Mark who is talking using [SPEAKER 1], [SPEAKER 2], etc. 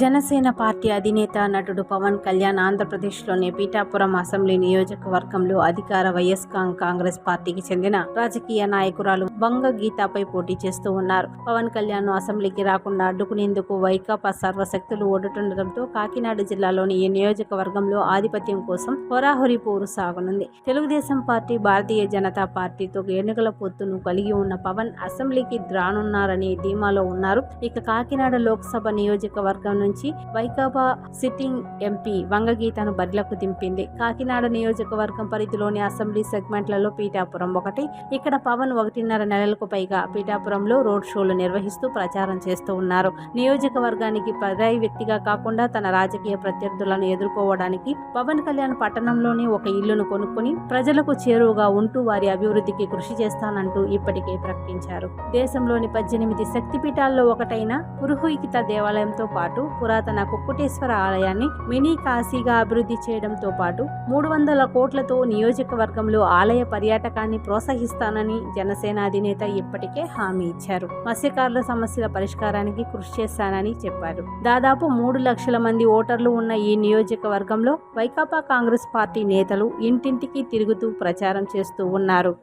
[SPEAKER 1] Janasena party అధినేత నటుడు పవన్ కళ్యాణ్ ఆంధ్రప్రదేశ్లోని పీఠాపురం అసెంబ్లీ నియోజకవర్గంలో అధికార వైఎస్ కాంగ్రెస్ పార్టీకి చెందిన రాజకీయ నాయకురాలు వంగ గీతాపై పోటీ చేస్తూ ఉన్నారు. పవన్ కళ్యాణ్ అసెంబ్లీకి రాకుండా అడ్డుకునేందుకు వైకాపా సర్వశక్తులు ఓడుతుండటంతో కాకినాడ జిల్లాలోని ఈ నియోజకవర్గంలో ఆధిపత్యం కోసం హోరాహోరీ పోరు సాగనుంది. తెలుగుదేశం పార్టీ భారతీయ జనతా పార్టీతో ఎన్నికల పొత్తును కలిగి ఉన్న పవన్ అసెంబ్లీకి రానున్నారని ధీమాలో ఉన్నారు. ఇక కాకినాడ లోక్సభ నియోజకవర్గం నుంచి వైకాపా సిట్టింగ్ ఎంపీ వంగగీతను బరిలకు దింపింది. కాకినాడ నియోజకవర్గం పరిధిలోని అసెంబ్లీ సెగ్మెంట్లలో పీఠాపురం ఒకటి ఇక్కడ పవన్ ఒకటిన్నర నెలలకు పైగా పీఠాపురంలో రోడ్ షోలు నిర్వహిస్తూ ప్రచారం చేస్తూ ఉన్నారు. నియోజకవర్గానికి పరాయి వ్యక్తిగా కాకుండా తన రాజకీయ ప్రత్యర్థులను ఎదుర్కోవడానికి పవన్ కళ్యాణ్ పట్టణంలోని ఒక ఇల్లును కొనుక్కొని ప్రజలకు చేరువగా ఉంటూ వారి అభివృద్ధికి కృషి చేస్తానంటూ ఇప్పటికే ప్రకటించారు. దేశంలోని పద్దెనిమిది శక్తిపీఠాల్లో ఒకటైన పురుహుయికిత దేవాలయంతో పాటు పురాతన కుక్కుటేశ్వర ఆలయాన్ని మినీ కాశీగా అభివృద్ధి చేయడంతో పాటు మూడు వందల కోట్లతో నియోజకవర్గంలో ఆలయ పర్యాటకాన్ని ప్రోత్సహిస్తానని జనసేన అధినేత ఇప్పటికే హామీ ఇచ్చారు. మత్స్యకారుల సమస్యల పరిష్కారానికి కృషి చేస్తానని చెప్పారు. దాదాపు మూడు లక్షల మంది ఓటర్లు ఉన్న ఈ నియోజకవర్గంలో వైకాపా కాంగ్రెస్ పార్టీ నేతలు ఇంటింటికి తిరుగుతూ ప్రచారం చేస్తూ ఉన్నారు.